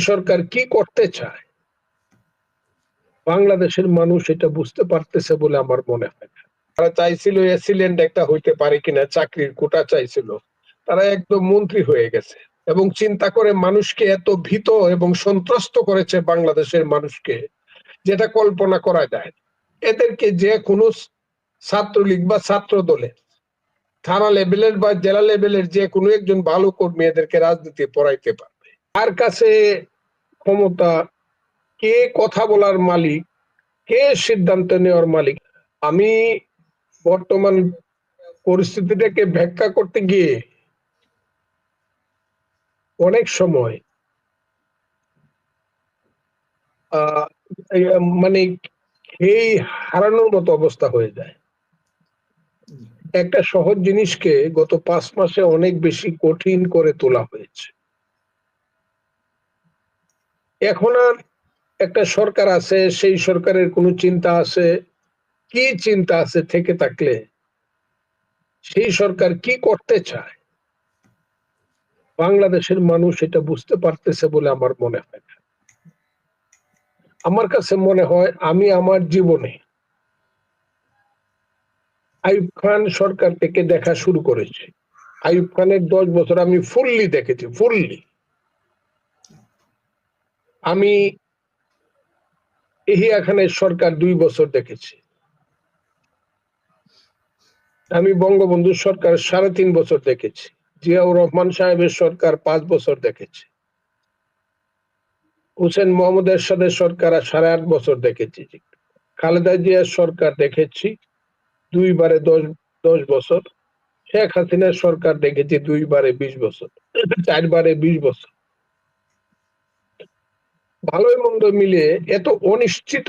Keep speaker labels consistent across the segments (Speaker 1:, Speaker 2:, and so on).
Speaker 1: সরকার কি করতে চায়? বাংলাদেশের মানুষ এটা বুঝতে পারতেছে বলে আমার মনে হয় না। তারা চাইছিল এসিলেন্ট একটা হইতে পারে কিনা, চাকরির কোটা চাইছিল। তারা একদম মন্ত্রী হয়ে গেছে এবং চিন্তা করে মানুষকে এত ভীত এবং সন্ত্রস্ত করেছে বাংলাদেশের মানুষকে যেটা কল্পনা করা যায় এদেরকে যে কোনো ছাত্রলীগ বা ছাত্র দলে থানা লেভেলের বা জেলা লেভেলের যে কোনো একজন ভালো কর্মী এদেরকে রাজনীতি পড়াইতে পারবে আর কাছে ক্ষমতা? কে কথা বলার মালিক? কে সিদ্ধান্ত নেওয়ার মালিক? আমি বর্তমান পরিস্থিতিটাকে ব্যাখ্যা করতে গিয়ে অনেক সময় মানে এই হারানোর মতো অবস্থা হয়ে যায়। একটা সহজ জিনিসকে গত পাঁচ মাসে অনেক বেশি কঠিন করে তোলা হয়েছে। এখন আর একটা সরকার আছে, সেই সরকারের কোনো চিন্তা আছে? কি চিন্তা আছে থেকে থাকলে? সেই সরকার কি করতে চায়? বাংলাদেশের মানুষ এটা বুঝতে পারতেছে বলে আমার মনে হয় না। আমার কাছে মনে হয় আমি আমার জীবনে আইয়ুব খান সরকার থেকে দেখা শুরু করেছি। আইয়ুব খানের দশ বছর আমি ফুললি দেখেছি, ফুললি। আমি এহিয়া খানের সরকার দুই বছর দেখেছি। আমি বঙ্গবন্ধু সরকার সাড়ে তিন বছর দেখেছি। জিয়াউর রহমান সাহেবের সরকার পাঁচ বছর দেখেছি। হোসেন মোহাম্মদ এরশাদের সরকার সাড়ে আট বছর দেখেছি। খালেদা জিয়ার সরকার দেখেছি দুইবারে দশ দশ বছর। শেখ হাসিনার সরকার দেখেছি দুইবারে বিশ বছর, চারবারে বিশ বছর। ভালোই মন্দ মিলিয়ে এত অনিশ্চিত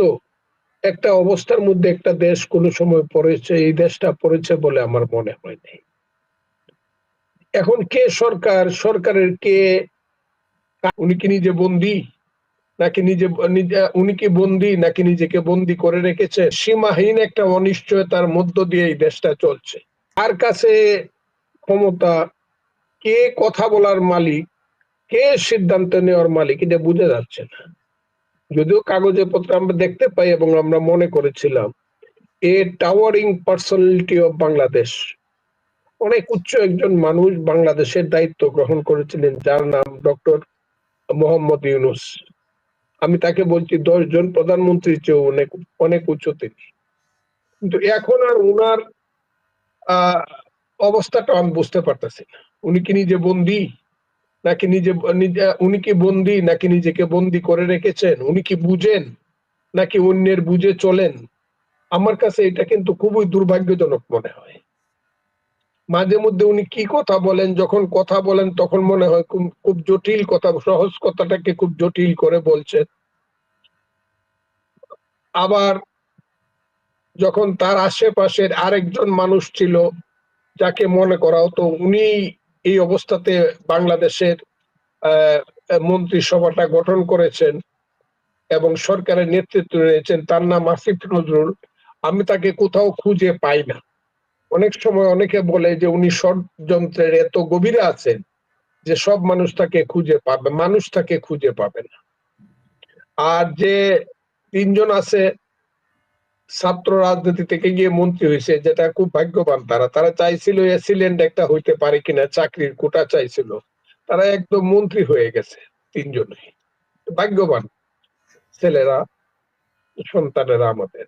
Speaker 1: একটা অবস্থার মধ্যে একটা দেশ কোনো সময় পড়েছে, এই দেশটা পড়েছে বলে আমার মনে হয় নাই। এখন কে সরকার, সরকারের কে, উনি কি নিজে বন্দি? নাকি নিজে উনি কি বন্দি, নাকি নিজেকে বন্দি করে রেখেছে? সীমাহীন একটা অনিশ্চয়তার মধ্য দিয়ে এই দেশটা চলছে। আর কাছে ক্ষমতা, কে কথা বলার মালিক কে সিদ্ধান্ত নেওয়ার মালিক, এটা বুঝে যাচ্ছে না। যদিও কাগজে পত্র আমরা দেখতে পাই এবং আমরা মনে করেছিলাম, a towering personality of Bangladesh অনেক উচ্চ একজন মানুষ বাংলাদেশের দায়িত্ব গ্রহণ করেছিলেন, যার নাম ডক্টর মোহাম্মদ ইউনুস। আমি তাকে বলছি, দশ জন প্রধানমন্ত্রীর চেয়েও অনেক অনেক উচ্চ তিনি। কিন্তু এখন আর উনার অবস্থাটা আমি বুঝতে পারতেছি না। উনি কি নিজে বন্দি? নাকি নিজে উনি কি বন্দি নাকি নিজেকে বন্দি করে রেখেছেন? উনি কি বুঝেন নাকি অন্যের বুঝে চলেন? আমার কাছে এটা কিন্তু খুবই দুর্ভাগ্যজনক মনে হয়। মাঝে মধ্যে উনি কি কথা বলেন, যখন কথা বলেন, তখন মনে হয় খুব জটিল কথা, সহজ কথাটাকে খুব জটিল করে বলছেন আবার যখন তার আশেপাশের আরেকজন মানুষ ছিল, যাকে মনে করা হতো উনি এই অবস্থাতে বাংলাদেশের মন্ত্রিসভাটা গঠন করেছেন এবং সরকারের নেতৃত্ব নিয়েছেন তার নাম আসিফ নজরুল। আমি তাকে কোথাও খুঁজে পাই না। অনেক সময় অনেকে বলে যে উনি ষড়যন্ত্রের এত গভীরে আছেন যে সব মানুষ তাকে খুঁজে পাবে, মানুষ তাকে খুঁজে পাবে না। আর যে তিনজন আছে ছাত্র রাজনীতি থেকে গিয়ে মন্ত্রী হয়েছে যেটা খুব ভাগ্যবান তারা। তারা চাইছিল এসিলেন্ট একটা হইতে পারে কিনা, চাকরির কোটা চাইছিল। তারা একদম মন্ত্রী হয়ে গেছে তিনজনই ভাগ্যবান ছেলেরা, সন্তানেরা আমাদের।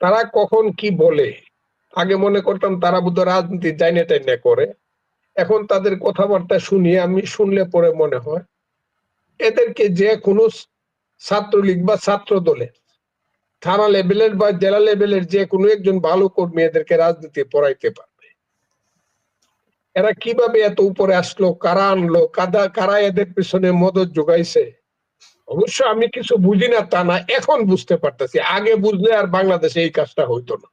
Speaker 1: তারা কখন কি বলে? আগে মনে করতাম তারা বুধ রাজনীতি জাইনে টাইনে করে। এখন তাদের কথাবার্তা শুনি, আমি শুনলে পরে মনে হয় এদেরকে যে কোনো ছাত্রলীগ বা ছাত্র দলে থানা লেভেলের বা জেলা লেভেলের যে কোনো একজন ভালো কর্মী এদেরকে রাজনীতি পড়াইতে পারবে। এরা কীভাবে এত উপরে আসলো, কারা আনলো, কাদা, কারা এদের পিছনে মদত যোগাইছে? অবশ্য আমি কিছু বুঝি না তা না, এখন বুঝতে পারতেছি। আগে বুঝলে আর বাংলাদেশে এই কাজটা হইতো না।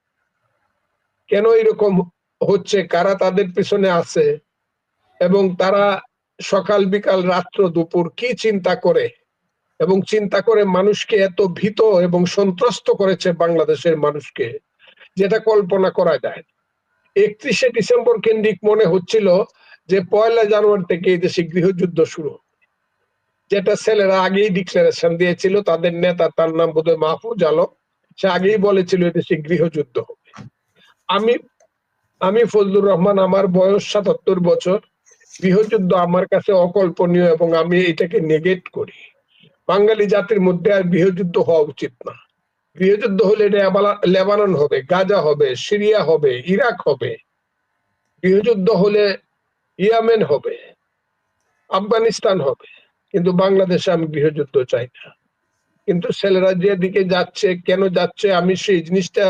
Speaker 1: কেন এরকম হচ্ছে? কারা তাদের পিছনে আছে? এবং তারা সকাল বিকাল রাত্র দুপুর কি চিন্তা করে? এবং চিন্তা করে মানুষকে এত ভীত এবং সন্ত্রস্ত করেছে বাংলাদেশের মানুষকে, যেটা কল্পনা করা যায় একত্রিশে ডিসেম্বর কেন্দ্রিক মনে হচ্ছিল যে পয়লা জানুয়ারি থেকে এই দেশে গৃহযুদ্ধ শুরু যেটা ছেলেরা আগেই ডিক্লারেশন দিয়েছিল, তাদের নেতা তার নাম বোধহয় মাহফুজ আলম, সে আগেই বলেছিল এদেশে গৃহযুদ্ধ হবে। আমি আমি ফজলুর রহমান, আমার বয়স সাতাত্তর বছর। গৃহযুদ্ধ আমার কাছে অকল্পনীয় এবং আমি এটাকে নেগেট করি। বাঙালি জাতির মধ্যে আর গৃহযুদ্ধ হওয়া উচিত না। গৃহযুদ্ধ হলে লেবানন হবে, গাজা হবে, সিরিয়া হবে, ইরাক হবে। গৃহযুদ্ধ হলে ইয়ামেন হবে, আফগানিস্তান হবে। কিন্তু বাংলাদেশে আমি গৃহযুদ্ধ চাই না। কিন্তু ছেলেরা যেদিকে যাচ্ছে, কেন যাচ্ছে, আমি সেই জিনিসটা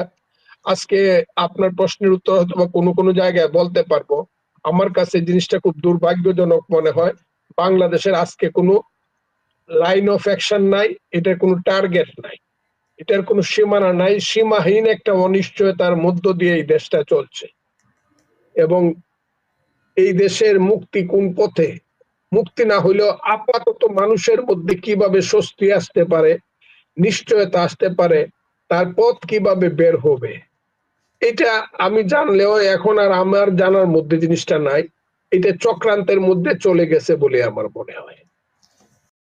Speaker 1: আজকে আপনার প্রশ্নের উত্তর হয়তো বা কোনো কোনো জায়গায় বলতে পারব। আমার কাছে জিনিসটা খুব দুর্ভাগ্যজনক মনে হয়। বাংলাদেশের আজকে কোনো লাইন অফ অ্যাকশন নাই, এটার কোনো টার্গেট নাই। এটার কোনো সীমানা নাই, সীমাহীন একটা অনিশ্চয়তার মধ্য দিয়ে এই দেশটা চলছে। এবং এই দেশের মুক্তি কোন পথে? মুক্তি না হইলেও আপাতত মানুষের মধ্যে কীভাবে স্বস্তি আসতে পারে, নিশ্চয়তা আসতে পারে, তার পথ কীভাবে বের হবে? এটা আমি জানলেও এখন আর আমার জানার মধ্যে জিনিসটা নাই। এটা চক্রান্তের মধ্যে চলে গেছে বলে আমার মনে হয়।